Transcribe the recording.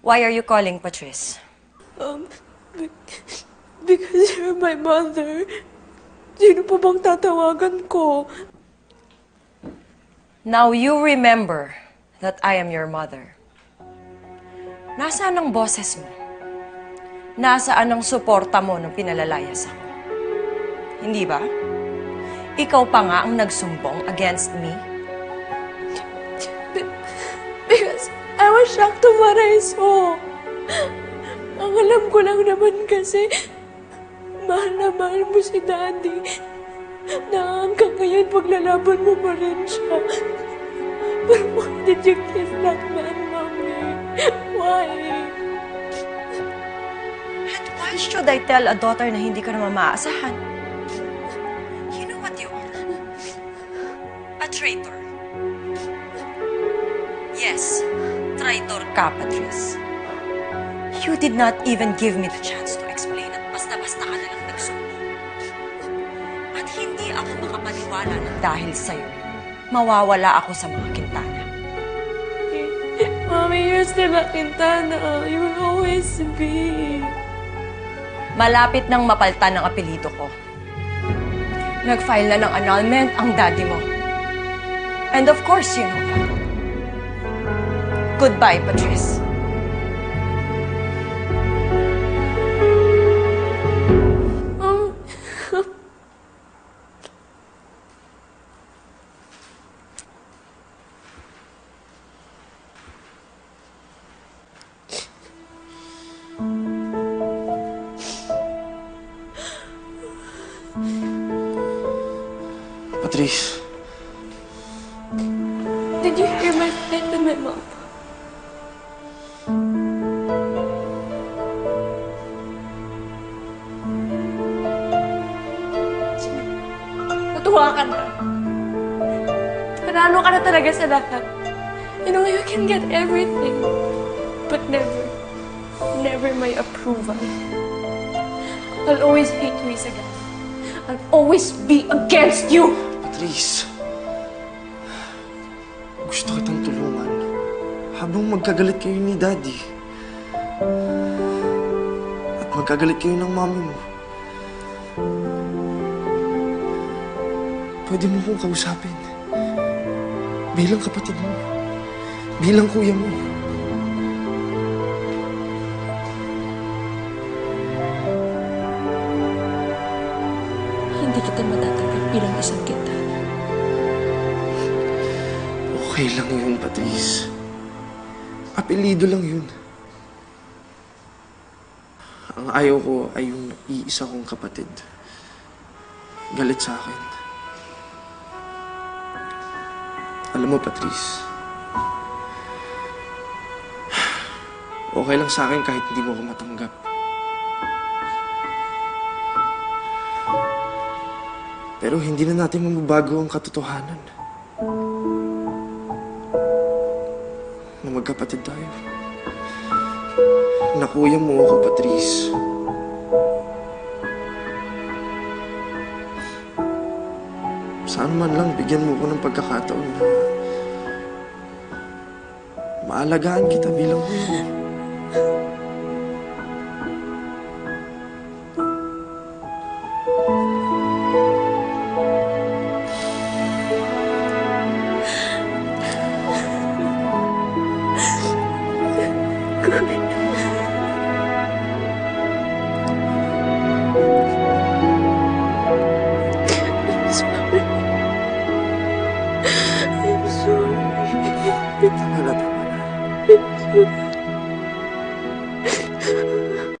Why are you calling, Patrice? Um, be- because you're my mother. Sino po bang tatawagan ko? Now you remember that I am your mother. Nasaan ang boses mo? Nasaan ang suporta mo nung pinalalayas ako? Hindi ba? Ikaw pa nga ang nagsumbong against me? Because I was shocked to what saw. Ang alam ko lang naman kasi, mahal na mahal mo si Daddy. Na hanggang ngayon paglalaban mo pa rin siya. But why did you kiss that man, Mommy? Why? Should I tell a daughter na hindi ka naman maaasahan? You know what you are? A traitor. Yes, traitor ka, Patrice. You did not even give me the chance to explain at basta-basta ka na lang nagsumbong. At hindi ako makapaniwala na dahil sa'yo, mawawala ako sa mga kintana. Mommy, you're still a Quintana. You always be. Malapit nang mapaltan ang apelido ko. Nag-file na ng annulment ang daddy mo. And of course, you know. Goodbye, Patrice. Patrice, did you hear my fight with my mom? Natuwa ka na. Panalo ka na talaga sa lahat. You know, you can get everything. But never, never my approval. I'll always hate you, Isagani. I'll always be against you. Patrice. Gusto kitang tulungan. Habang magkagalit kayo ni Daddy. At magkagalit kayo ng mami mo. Pwede mo kong kausapin. Bilang kapatid mo. Bilang kuya mo. Okay lang yun, Patrice. Apelido lang yun. Ang ayaw ko ay yung iisa kong kapatid. Galit sa akin. Alam mo, Patrice, okay lang sa akin kahit hindi mo ko matanggap. Pero hindi na natin mababago ang katotohanan. Na magkapatid tayo. Nakuya mo ako, Patrice. Saan man lang, bigyan mo ko ng pagkakataon na maalagaan kita bilang kuya mo. 别打扰他们了别